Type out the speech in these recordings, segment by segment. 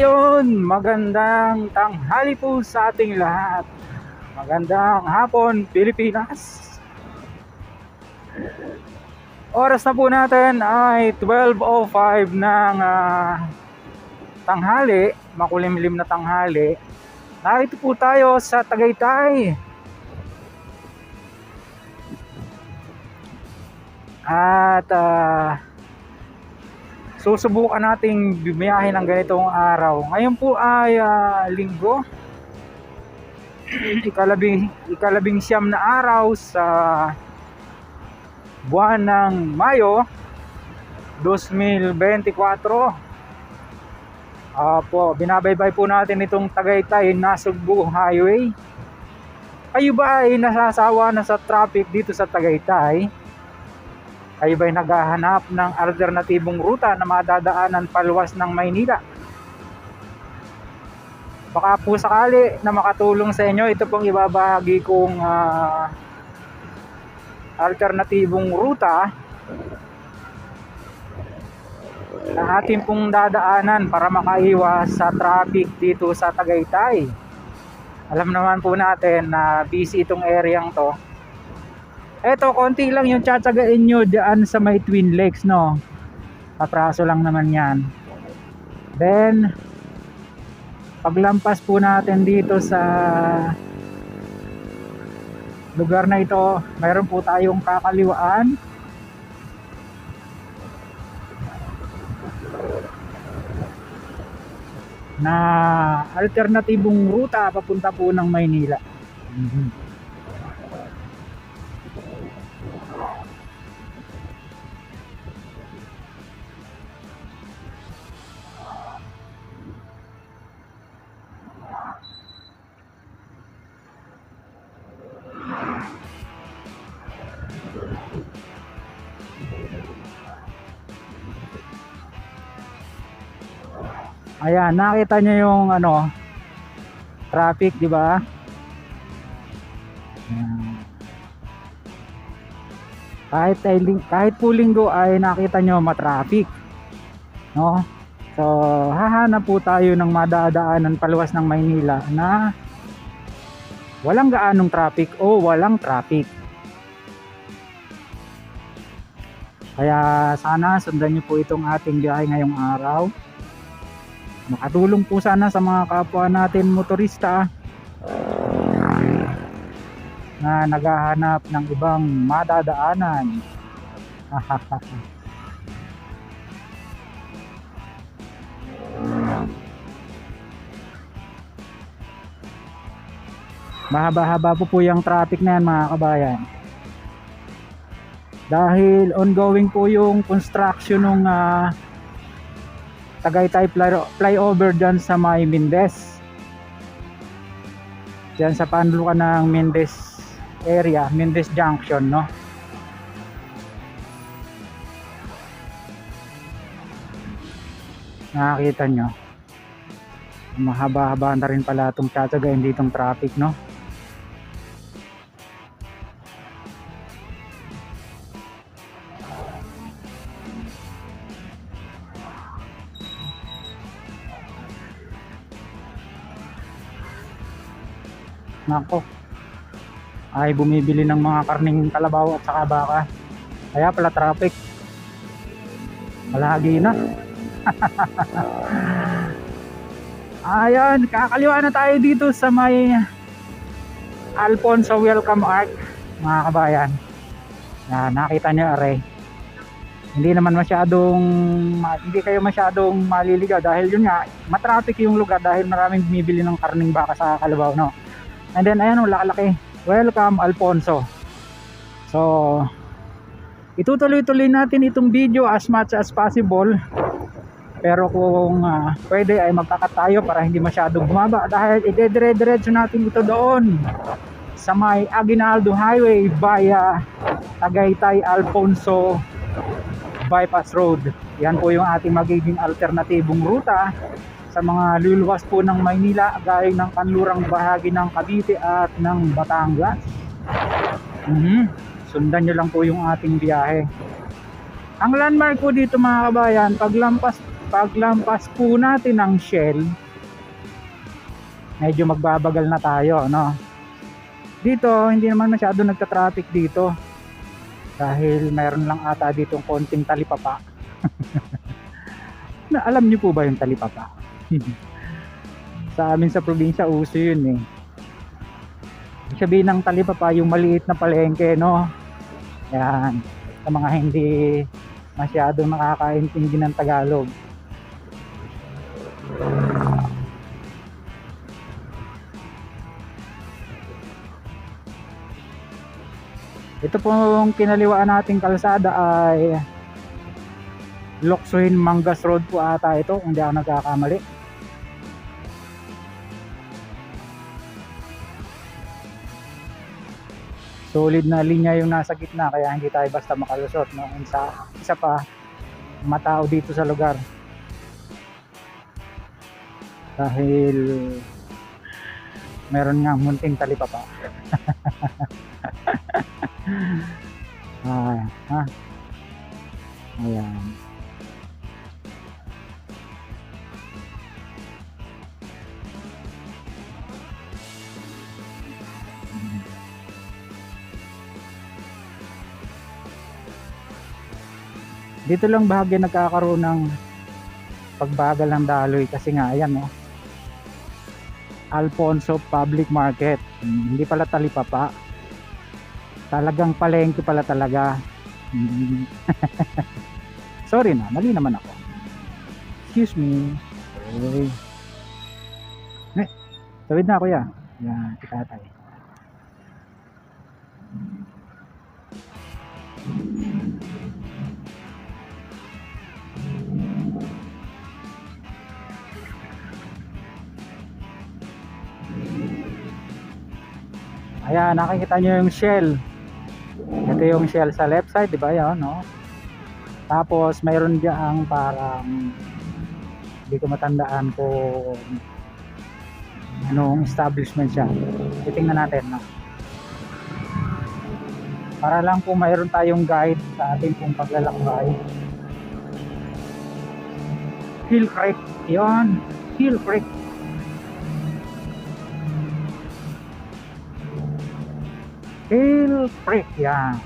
Ayun, magandang tanghali po sa ating lahat. Magandang hapon, Pilipinas. Oras na po natin ay 12.05 ng ah, tanghali, makulimlim na tanghali. Narito po tayo sa Tagaytay. At ah, susubukan nating biyahe ng ganitong araw. Ngayon po ay ah, linggo. ikalabing, ikalabing siyam na araw sa buwan ng Mayo 2024. Apo, binabaybay po natin itong Tagaytay Nasugbu Highway. Kayo ba ay nasasawa na sa traffic dito sa Tagaytay? Ay naghahanap ng alternatibong ruta na madadaanan paluwas ng Maynila? Baka po sakali na makatulong sa inyo, ito pong ibabahagi kong ah, alternatibong ruta na atin pong dadaanan para makaiwas sa traffic dito sa Tagaytay. Alam naman po natin na busy itong areang to. Eto, konti lang yung tsatsagain nyo dyan sa may Twin Lakes, no? Papraso lang naman yan. Then, paglampas po natin dito sa lugar na ito, mayroon po tayong kakaliwaan. na alternatibong ruta papunta po ng Maynila. Mhm. Ayan, nakita nyo yung ano, traffic, di ba? Kahit, ay, kahit po linggo ay nakita nyo matraffic. No? So, hahanap po tayo ng madadaanan paluwas ng Maynila na walang gaanong traffic o walang traffic. Kaya sana sundan nyo po itong ating biyahe ngayong araw makatulong po sana sa mga kapwa natin motorista na naghahanap ng ibang madadaanan. Mahaba-haba po po yung traffic na yan mga kabayan. Dahil ongoing po yung construction ng ah, Tagaytay fly- flyover dyan sa may Mendez dyan sa panlukan ng Mendez area Mendez Junction no? Nakakita nyo. Mahaba-haba na rin pala itong tsatsagayin ditong traffic no Nako. Ay bumibili ng mga karning kalabaw at saka baka. Kaya pala traffic. Malagi na. Ayan, kakaliwa na tayo dito sa may Alfonso Welcome Arc, mga kabayan. Na nakita niyo are. Hindi naman masyadong ma- hindi kayo masyadong maliligaw dahil yun nga, matraffic yung lugar dahil maraming bumibili ng karning baka sa kalabaw, no. And then ayan, wala kalaki. Welcome Alfonso. So, itutuloy-tuloy natin itong video as much as possible. Pero kung ah, pwede ay magkakat tayo para hindi masyadong bumaba dahil idedire-diretso natin ito doon sa may Aguinaldo Highway via Tagaytay Alfonso Bypass Road. Yan po yung ating magiging alternatibong ruta sa mga luluwas po ng Maynila gaya ng kanlurang bahagi ng Cavite at ng Batangas. Mhm. Sundan nyo lang po yung ating biyahe. Ang landmark po dito mga kabayan, paglampas paglampas po natin ng Shell, medyo magbabagal na tayo, no? Dito, hindi naman masyado nagta-traffic dito. Dahil mayroon lang ata ditong konting talipapa. na alam niyo po ba yung talipapa? sa amin sa probinsya, uso yun eh. Sabihin ng talipapa, yung maliit na palengke, no? Yan. Sa mga hindi masyadong nakakaintindi ng Tagalog. Ito pong kinaliwaan nating kalsada ay Loksuhin Mangas Road po ata ito kung di ako nagkakamali. Solid na linya yung nasa gitna kaya hindi tayo basta makalusot. No? Isa, isa pa, matao dito sa lugar. Dahil meron nga munting talipapa. ah, ha? Ayan. Dito lang bahagi nagkakaroon ng pagbagal ng daloy kasi nga ayan no. Alfonso Public Market. Hmm, Hindi pala talipapa. Talagang palengke pala talaga. Hmm. Sorry na, mali naman ako. Excuse me. Okay. Eh, tawid na kuya. Yan, kita tayo. Ayan, nakikita nyo yung shell. Ito yung shell sa left side, di ba yan, no? Tapos, mayroon diyang parang hindi ko matandaan kung anong establishment siya. Titingnan natin, no? Para lang kung mayroon tayong guide sa ating pong paglalakbay. Hill Creek. Yun. Hill Creek. Hill Creek, yan.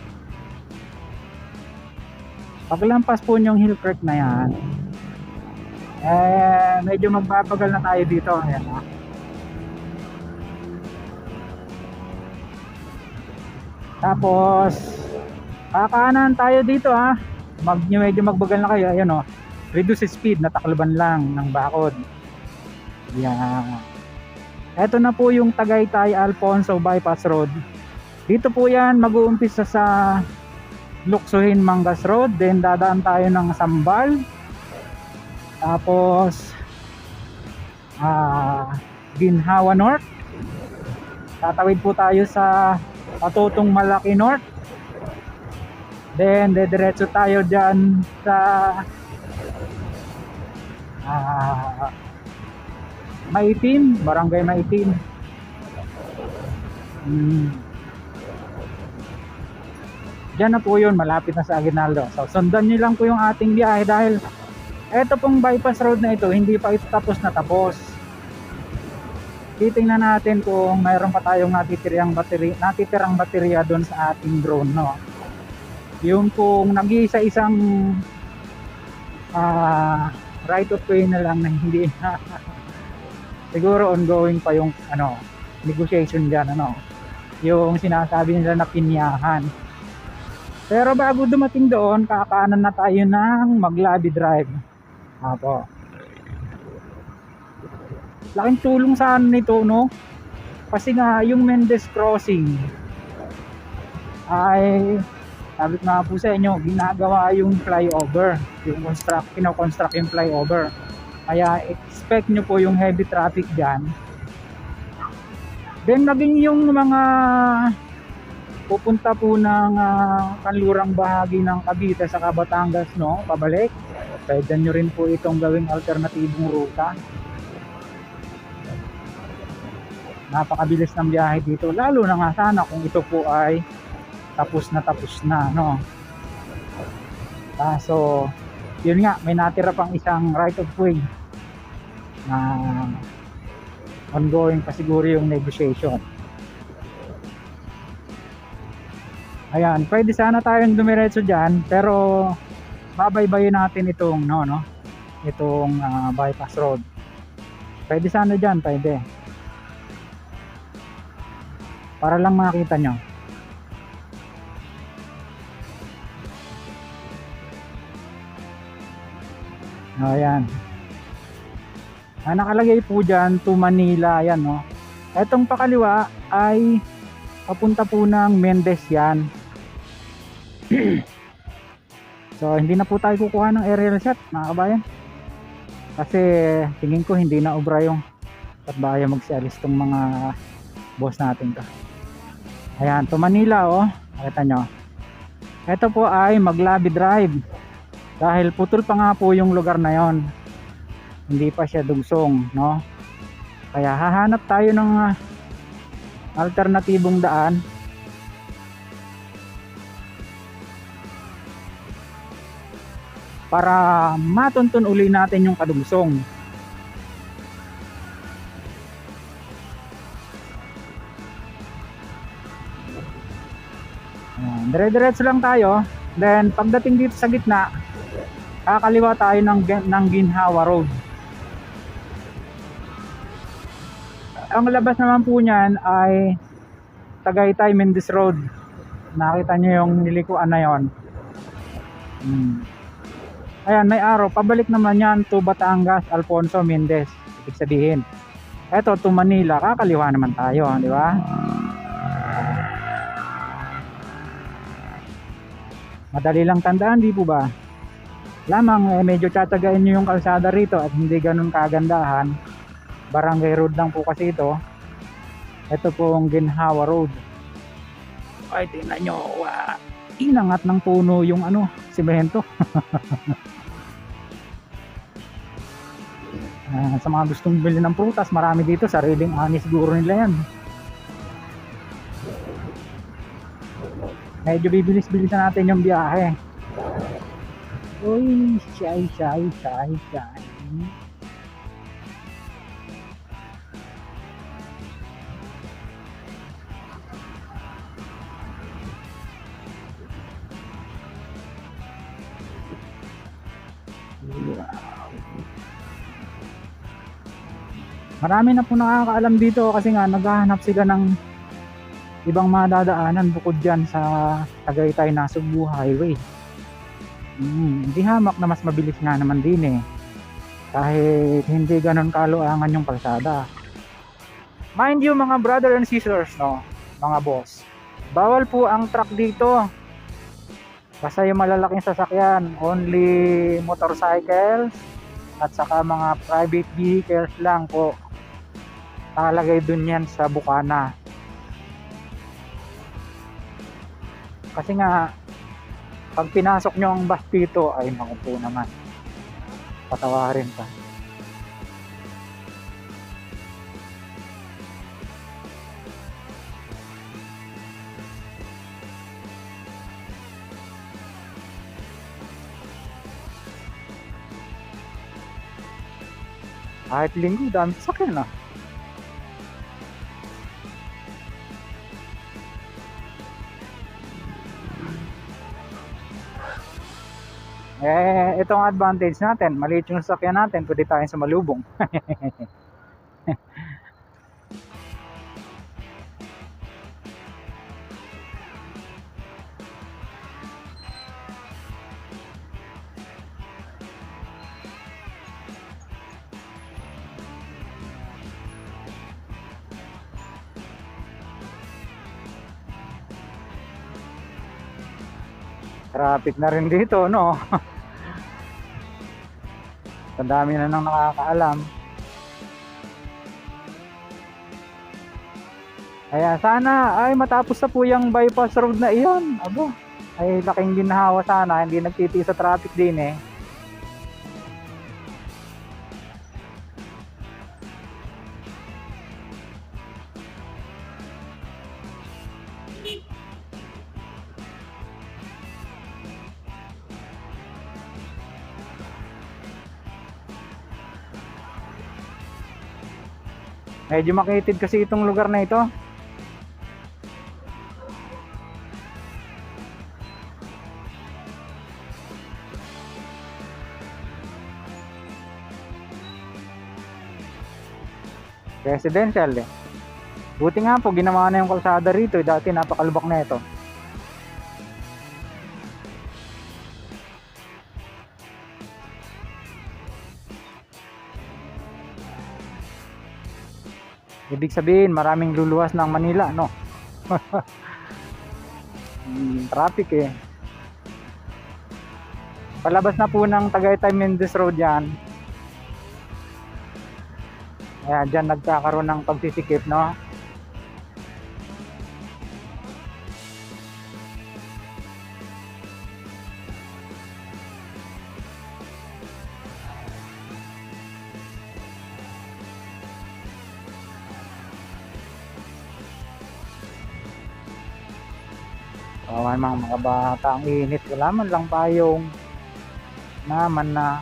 Paglampas po yung Hill Creek na yan, eh, medyo magbabagal na tayo dito. Ayan, ah. Tapos, kakanan tayo dito ha. Mag, medyo magbagal na kayo. Ayan o. Reduce speed, natakloban lang ng bakod. Yan. Ito na po yung Tagaytay Alfonso Bypass Road. Dito po yan mag-uumpisa sa Luksuhin Mangas Road. Then dadaan tayo ng Sambal. Tapos ah Ginhawa North. Tatawid po tayo sa Patutong Malaki North. Then dediretso tayo dyan sa ah Maitim, Barangay Maitim. Hmm. Diyan na po yun, malapit na sa Aguinaldo. So, sundan nyo lang po yung ating biyahe dahil eto pong bypass road na ito, hindi pa ito tapos na tapos. Titingnan natin kung mayroon pa tayong natitirang battery, natitirang baterya doon sa ating drone, no. Yung kung nag-iisa-isang ah right of way na lang na hindi siguro ongoing pa yung ano negotiation diyan ano yung sinasabi nila na pinyahan pero bago dumating doon kakaanan na tayo ng Maglabi Drive. Apo. Laking tulong sa nito no? Kasi nga yung Mendes Crossing ay sabi ko nga po sa inyo ginagawa yung flyover. Yung construct, kino-construct yung flyover. Kaya expect nyo po yung heavy traffic dyan. Then naging yung mga pupunta po ng ah, kanlurang bahagi ng Cavite sa Batangas no? Pabalik. Pwede nyo rin po itong gawing alternatibong ruta. Napakabilis ng biyahe dito. Lalo na nga sana kung ito po ay tapos na tapos na no? Kaso yun nga, may natira pang isang right of way na ongoing pa siguro yung negotiation. Ayan, pwede sana tayong dumiretso dyan, pero babaybayin natin itong, no, no, itong ah, bypass road. Pwede sana dyan, pwede. Para lang makita nyo. Ayan. Ang nakalagay po dyan, to Manila, ayan, no. Etong pakaliwa ay papunta po ng Mendez yan. so, hindi na po tayo kukuha ng aerial shot, mga kabayan. Kasi tingin ko hindi na obra yung patbaya magsialis tong mga boss natin to. Ayan, to Manila oh. Nakita nyo. Ito po ay Maglabi Drive. Dahil putol pa nga po yung lugar na yon. Hindi pa siya dugsong, no? Kaya hahanap tayo ng ah, alternatibong daan para matuntun uli natin yung kadugsong. Ayan, Dire-diretso lang tayo. Then pagdating dito sa gitna, kakaliwa tayo ng, ng Ginhawa Road. Ang labas naman po niyan ay Tagaytay Mendes Road. Nakita niyo yung nilikuan na yon. Hmm. Ayan, may araw. Pabalik naman yan to Batangas, Alfonso Mendez. Ibig sabihin. Eto, to Manila. Kakaliwa naman tayo, di ba? Madali lang tandaan, di po ba? Lamang, eh, medyo tiyatagain nyo yung kalsada rito at hindi ganun kagandahan. Barangay Road lang po kasi ito. Ito pong Ginhawa Road. Ay, tingnan nyo. Wow. Inangat ng puno yung ano, simento. Ah, sa mga gustong bili ng prutas, marami dito. Sariling ani siguro nila yan. Medyo bibilis-bilisan natin yung biyahe. Uy, shy, shy, shy, shy. Marami na po nakakaalam dito kasi nga naghahanap sila ng ibang madadaanan bukod dyan sa Tagaytay na Cebu Highway. Hmm, hindi hamak na mas mabilis nga naman din eh. Kahit hindi ganon kaluangan yung kalsada. Mind you mga brother and sisters, no? Mga boss. Bawal po ang truck dito. Basta yung malalaking sasakyan, only motorcycles at saka mga private vehicles lang po. Nakalagay dun yan sa bukana. Kasi nga, pag pinasok nyo ang bus ay naku po naman. Patawarin pa. Kahit linggo, dami sasakyan ah. Ito ang advantage natin. Maliit yung sasakyan natin, pwede tayong sumalubong. Traffic na rin dito, no? Ang dami na nang nakakaalam. Kaya sana ay matapos na po yung bypass road na iyon. Abo, ay laking ginhawa sana, hindi nagtitiis sa traffic din eh. Medyo makitid kasi itong lugar na ito. Residential eh. Buti nga po, ginawa na yung kalsada rito. Dati napakalubak na ito. Ibig sabihin, maraming luluwas ng Manila, no? Hmm, traffic eh. Palabas na po ng Tagaytay Mendes Road yan. Ayan, dyan nagkakaroon ng pagsisikip, no? Kawan mga bata, ang init. Wala man lang payong naman na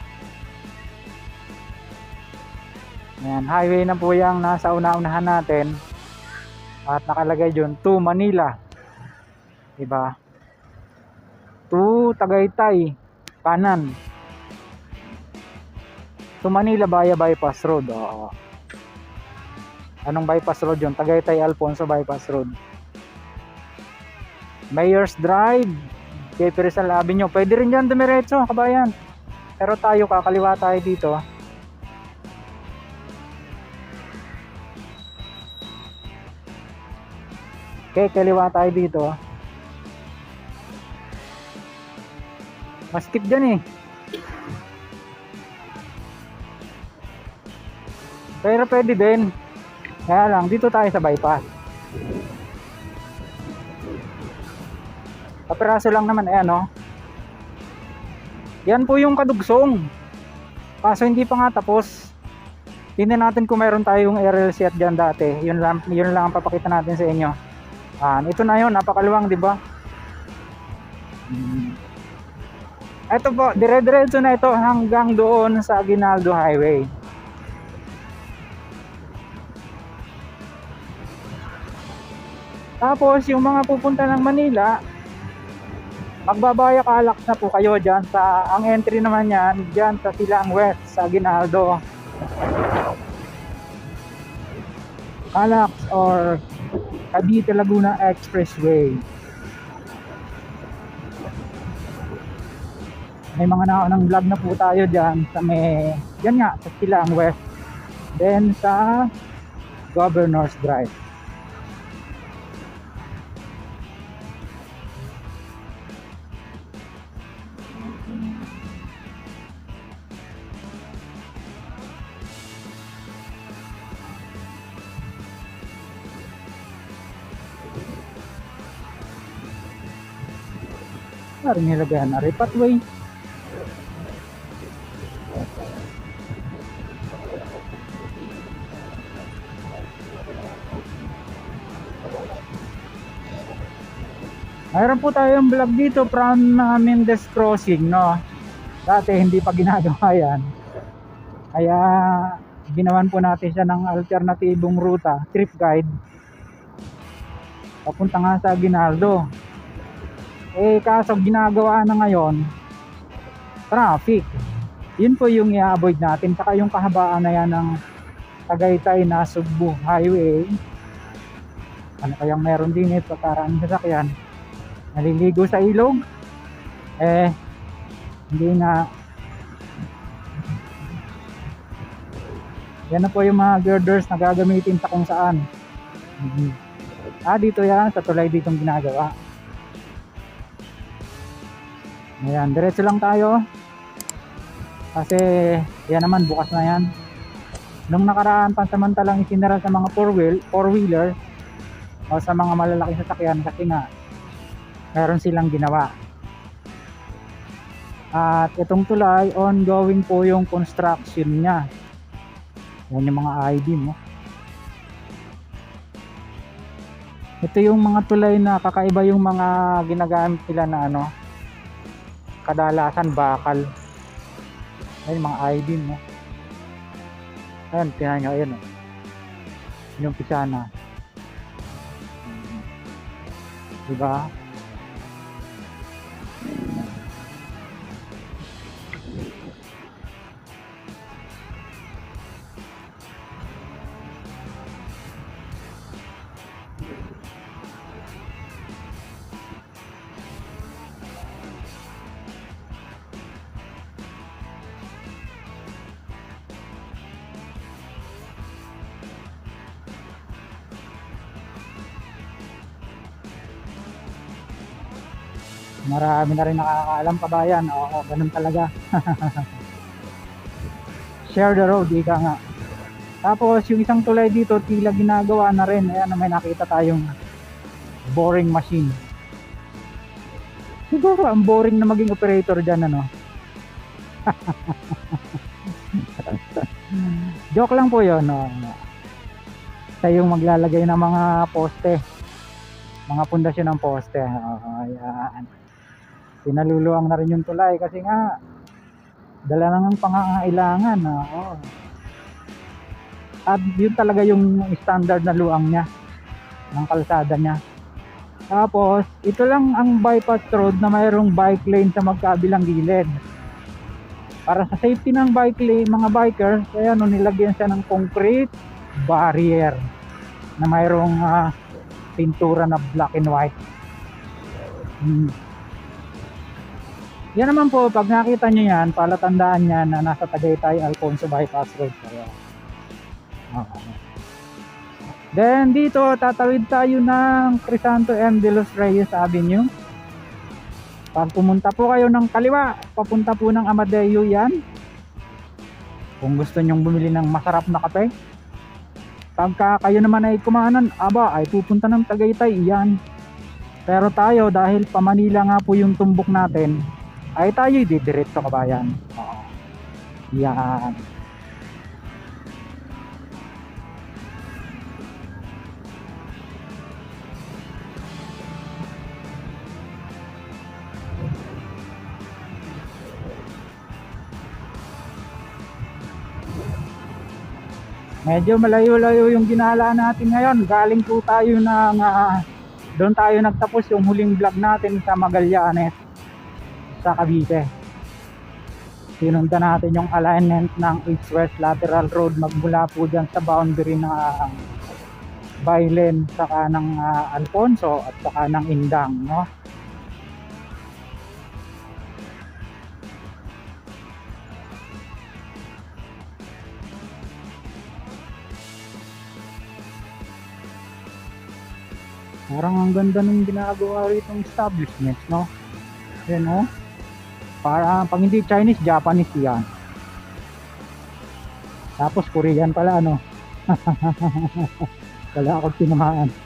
Ayan, highway na po yung nasa una-unahan natin. At nakalagay dyan, to Manila. Diba? To Tagaytay, kanan. To Manila, Baya Bypass Road. Oo. Anong bypass road yun? Tagaytay Alfonso Bypass Road. Mayor's Drive, kay Rizal Avenue. Pwede rin dyan dumiretso, kabayan. Pero tayo, kakaliwa tayo dito. Okay, kaliwa tayo dito. Maskip dyan eh. Pero pwede din. Kaya lang, dito tayo sa bypass. Kapiraso lang naman, eh ano. Yan po yung kadugsong. Kaso hindi pa nga tapos. Tingnan natin kung meron tayong RLC at dyan dati. Yun lang, yun lang ang papakita natin sa inyo. Ah, ito na yun, napakaluwang, di ba? Ito po, dire-diretso na ito hanggang doon sa Aguinaldo Highway. Tapos, yung mga pupunta ng Manila, magbabaya kalak na po kayo dyan sa, ang entry naman yan, dyan sa Silang West, sa Aguinaldo. Calax or Cavite Laguna Expressway. May mga naunang vlog na po tayo dyan sa may, yan nga, sa Silang West. Then sa Governor's Drive. Parang nilagyan na rin pathway. Mayroon po tayong vlog dito from uh, Mendes Crossing, no? Dati hindi pa ginagawa yan. Kaya ginawan po natin siya ng alternatibong ruta, trip guide. Papunta nga sa Aguinaldo. Eh kaso ginagawa na ngayon, traffic. Yun po yung i-avoid natin. Saka yung kahabaan na yan ng Tagaytay na Sugbo Highway. Ano kayang meron din ito? Para ang sasakyan. Naliligo sa ilog. Eh hindi na. Yan na po yung mga girders na gagamitin sa kung saan. Ah dito yan. Sa tulay ditong ginagawa ayan diretso lang tayo kasi yan naman bukas na yan nung nakaraan pansamantalang isinara sa mga four wheel four wheeler o sa mga malalaking sasakyan kasi nga meron silang ginawa. At itong tulay, ongoing po yung construction niya. Yan yung mga ID mo. Ito yung mga tulay na kakaiba yung mga ginagamit nila na ano, kadalasan bakal. Ayun, mga ID mo. Ayan, tingnan nyo, ayun. oh. Yung pisana. Diba? Marami na rin nakakaalam kabayan. Oo, ganun talaga. Share the road, ika nga. Tapos yung isang tulay dito, tila ginagawa na rin. Ayan, may nakita tayong boring machine. Siguro ang boring na maging operator dyan, ano? Joke lang po yun. No? Siya yung maglalagay ng mga poste. Mga pundasyon ng poste. Oo, ayan. Pinaluluang na rin yung tulay kasi nga dala na ng pangangailangan. Oo. At yun talaga yung standard na luang niya ng kalsada niya. Tapos, ito lang ang bypass road na mayroong bike lane sa magkabilang gilid. Para sa safety ng bike lane, mga biker, kaya no nilagyan siya ng concrete barrier na mayroong ah, pintura na black and white. Hmm. Yan naman po, pag nakita nyo yan, palatandaan yan na nasa Tagaytay Alfonso Bypass Road kayo. Okay. Then dito, tatawid tayo ng Crisanto M. De Los Reyes Avenue. Pag pumunta po kayo ng kaliwa, papunta po ng Amadeo yan. Kung gusto nyong bumili ng masarap na kape. Pagka kayo naman ay kumanan, aba, ay pupunta ng Tagaytay, yan. Pero tayo, dahil pa Manila nga po yung tumbok natin, ay tayo didiretso kabayan. Oo. Yan. Medyo malayo-layo yung ginala natin ngayon. Galing po tayo ng ah, doon tayo nagtapos yung huling vlog natin sa Magallanes sa Cavite. Sinundan natin yung alignment ng east-west lateral road magmula po dyan sa boundary ng uh, Bailen saka ng ah, Alfonso at saka ng Indang, no? Parang ang ganda ng ginagawa rito ng establishment, no? Yan, no? Para pag hindi Chinese, Japanese yan. Tapos Korean pala, ano? Wala akong tinamaan.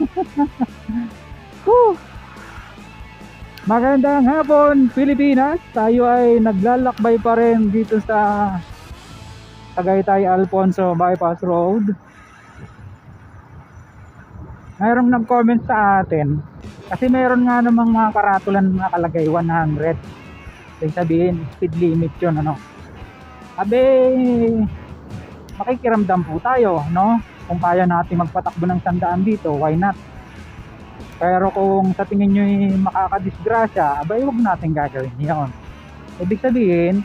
Magandang hapon, Pilipinas. Tayo ay naglalakbay pa rin dito sa Tagaytay Alfonso Bypass Road. Mayroong nag-comment sa atin kasi mayroon nga namang mga karatulan na nakalagay 100. Ibig sabihin, speed limit yun, ano. Abe, makikiramdam po tayo, no? Kung kaya natin magpatakbo ng sandaan dito, why not? Pero kung sa tingin nyo makakadisgrasya, abay huwag natin gagawin yun. Ibig sabihin,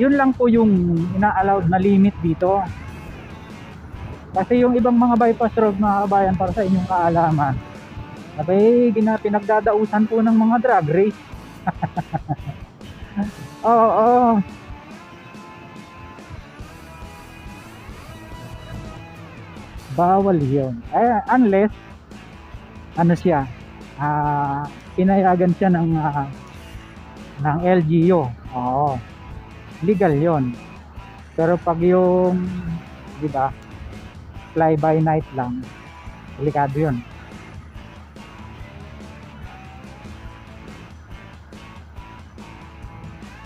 yun lang po yung ina-allowed na limit dito. Kasi yung ibang mga bypass road mga kabayan para sa inyong kaalaman, abay pinagdadausan po ng mga drag race. Oo, oo. Bawal yun. Eh, unless, ano siya, ah, pinayagan siya ng, ah, ng LGU. Oo. Legal yon Pero pag yung, di ba, fly by night lang, delikado yun.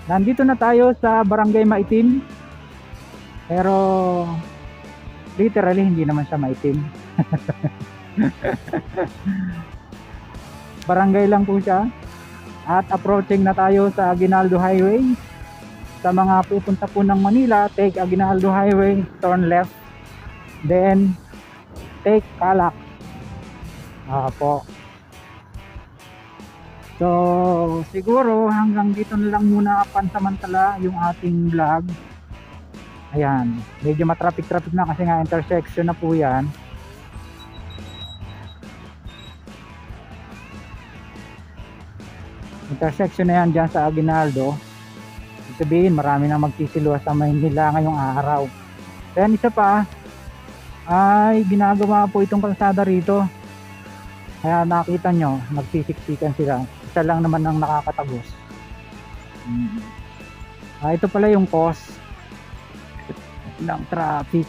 Nandito na tayo sa Barangay Maitim. Pero literally hindi naman siya maitim. Barangay lang po siya. At approaching na tayo sa Aguinaldo Highway. Sa mga pupunta po ng Manila, take Aguinaldo Highway, turn left. Then Take Kalak. Apo. So, siguro hanggang dito na lang muna pansamantala yung ating vlog. Ayan, medyo matraffic-traffic na kasi nga intersection na po yan. Intersection na yan dyan sa Aguinaldo. Ibig sabihin, marami na magsisilwa sa Maynila ngayong araw. Then isa pa, ay ginagawa po itong kalsada rito. Kaya nakita nyo, nagsisiksikan sila. Isa lang naman ang nakakatagos. Mm. Ah, ito pala yung cause ng traffic.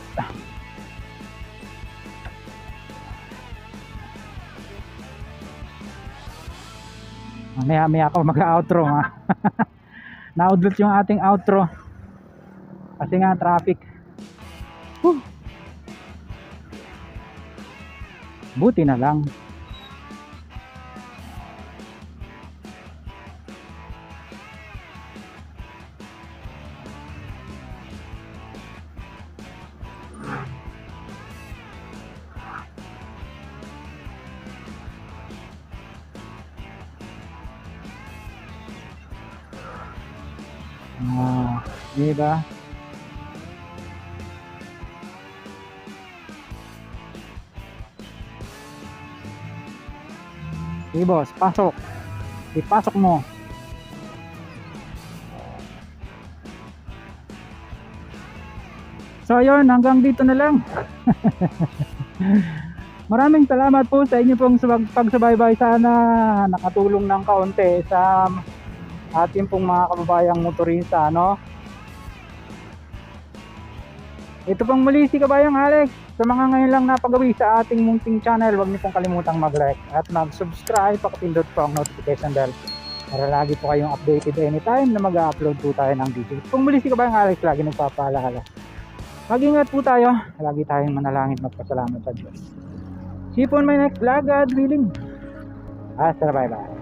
Maya maya ako mag-outro ha. Naudlot yung ating outro. Kasi nga traffic. Whew. Buti na lang. Di ba? Sige boss, pasok. Ipasok mo. So ayun, hanggang dito na lang. Maraming salamat po sa inyo pong sub- pagsubaybay. Sana nakatulong ng kaunti sa ating pong mga kababayang motorista, no? Ito pong muli si Kabayang Alex. Sa mga ngayon lang napagawi sa ating munting channel, huwag niyo pong kalimutang mag-like at mag-subscribe. Pakipindot po ang notification bell para lagi po kayong updated anytime na mag-upload po tayo ng video. Ito pong muli si Kabayang Alex, lagi nagpapaalala. Mag-ingat po tayo. Lagi tayong manalangin magpasalamat sa Diyos. See you on my next vlog, God willing. Hasta bye bye.